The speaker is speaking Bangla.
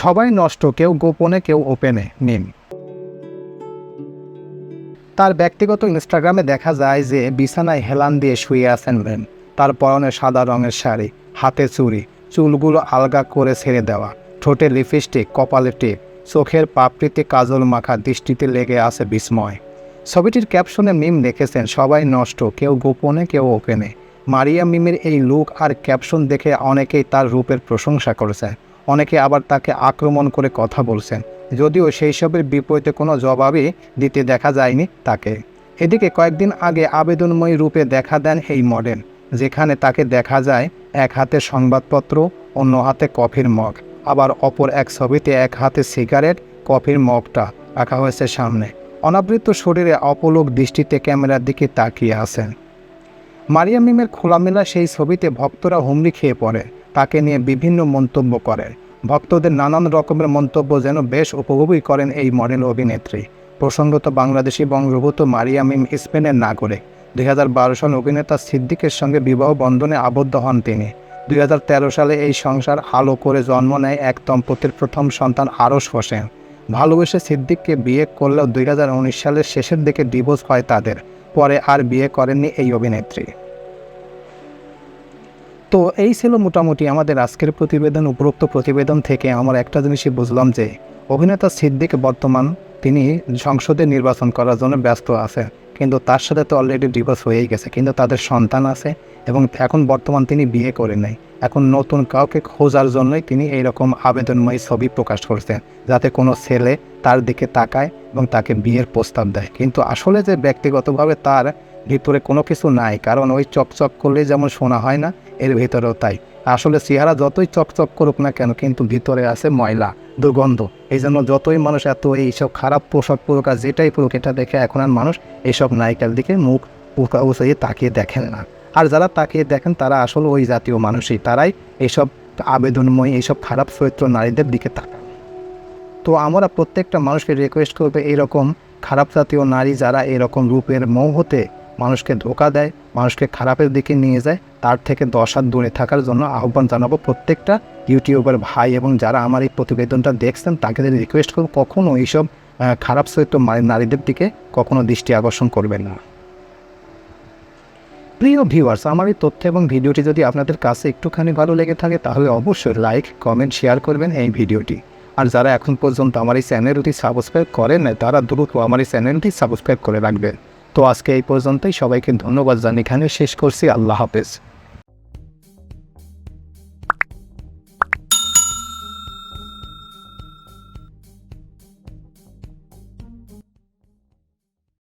সবাই নষ্ট, কেউ গোপনে, কেউ ওপেনে মিম তার ব্যক্তিগত ইনস্টাগ্রামে দেখা যায় যে বিছানায় হেলান দিয়ে শুয়ে আছেন মেম তার পরনে সাদা রঙের শাড়ি, হাতে চুড়ি, চুলগুলো আলগা করে ছেড়ে দেওয়া ঠোঁটে লিপস্টিক, কপালে টিপ, চোখের পাপড়িতে কাজল মাখা, দৃষ্টিতে লেগে আছে বিস্ময়। ছবিটির ক্যাপশনে মিম দেখেছেন সবাই নষ্ট, কেউ গোপনে, কেউ ওপেনে। মারিয়া মিমের এই লুক আর ক্যাপশন দেখে অনেকেই তার রূপের প্রশংসা করেছেন অনেকে আবার তাকে আক্রমণ করে কথা বলছেন। যদিও সেই সবের বিপরীতে কোনো জবাবই দিতে দেখা যায়নি তাকে। এদিকে কয়েকদিন আগে আবেদনময়ী রূপে দেখা দেন এই মডেল, যেখানে তাকে দেখা যায় এক হাতে সংবাদপত্র, অন্য হাতে কফির মগ। আবার অপর এক ছবিতে এক হাতে সিগারেট, কফির মগটা রাখা হয়েছে সামনে। অনাবৃত শরীরে অপলোক দৃষ্টিতে ক্যামেরার দিকে তাকিয়ে আছেন। মারিয়া মিমের খোলামেলা সেই ছবিতে ভক্তরা হুমড়ি খেয়ে পড়ে। তাকে নিয়ে বিভিন্ন মন্তব্য করে। ভক্তদের নানান রকমের মন্তব্য যেন বেশ উপভোগই করেন এই মডেল অভিনেত্রী। প্রসঙ্গত বাংলাদেশি বঙ্গভূত মারিয়া মিম স্পেনের নাগরিক। দুই সালে অভিনেতা সিদ্দিকের সঙ্গে বিবাহ বন্ধনে আবদ্ধ হন তিনি। দুই হাজার তেরো সালে এই সংসার আলো করে জন্ম নেয় এক দম্পতির প্রথম সন্তান আরস হোসেন। ভালোবেসে সিদ্দিককে বিয়ে করলেও দুই হাজার উনিশ সালের শেষের দিকে ডিভোর্স হয় তাদের। পরে আর বিয়ে করেননি এই অভিনেত্রী। তো এই ছিল মোটামুটি আমাদের আজকের প্রতিবেদন, উপরোক্ত প্রতিবেদন থেকে আমার একটা জিনিসই বুঝলাম যে অভিনেতা সিদ্দিক বর্তমান তিনি সংসদে নির্বাচন করার জন্য ব্যস্ত আছে। কিন্তু তার সাথে তো অলরেডি ডিভোর্স হয়েই গেছে। কিন্তু তাদের সন্তান আছে এবং এখন বর্তমান তিনি বিয়ে করে নেই। এখন নতুন কাউকে খোঁজার জন্যই তিনি এইরকম আবেদনময়ী ছবি প্রকাশ করছেন যাতে কোনো ছেলে তার দিকে তাকায় এবং তাকে বিয়ের প্রস্তাব দেয়। কিন্তু আসলে যে ব্যক্তিগতভাবে তার ভিতরে কোনো কিছু নাই, কারণ ওই চকচক করলে যেমন শোনা হয় না, এর ভিতরেও তাই। আসলে চেহারা যতই চকচক করুক না কেন, কিন্তু ভিতরে আছে ময়লা, দুর্গন্ধ। এই জন্য যতই মানুষ এত এইসব খারাপ পোশাক পরুক আর যেটাই পরুক, এটা দেখে এখন আর মানুষ এইসব নায়িকার দিকে মুখ উঁচিয়ে তাকিয়ে দেখেন না। আর যারা তাকিয়ে দেখেন, তারা আসলে ওই জাতীয় মানুষই, তারাই এইসব আবেদনময় এইসব খারাপ চরিত্র নারীদের দিকে তাকান। তো আমরা প্রত্যেকটা মানুষকে রিকোয়েস্ট করবে, এরকম খারাপ জাতীয় নারী যারা এরকম রূপের মোহতে মানুষকে ধোকা দেয়, মানুষকে খারাপের দিকে নিয়ে যায়, তার থেকে দশ হাত দূরে থাকার জন্য আহ্বান জানাব প্রত্যেকটা ইউটিউবার ভাই এবং যারা আমার এই প্রতিবেদনটা দেখছেন তাকে রিকোয়েস্ট করব কখনো এইসব খারাপ চরিত্র নারীদের দিকে কখনো দৃষ্টি আকর্ষণ করবেন না। প্রিয় ভিউয়ার্স আমার এই তথ্য এবং ভিডিওটি যদি আপনাদের কাছে একটুখানি ভালো লেগে থাকে, তাহলে অবশ্যই লাইক কমেন্ট শেয়ার করবেন এই ভিডিওটি। আর যারা এখন পর্যন্ত আমার এই চ্যানেলটি সাবস্ক্রাইব করেন তারা দ্রুত আমার এই চ্যানেলটি সাবস্ক্রাইব করে রাখবেন। তো আজকে এই পর্যন্তই। সবাইকে ধন্যবাদ জানি এখানে শেষ করছি। আল্লাহ হাফেজ।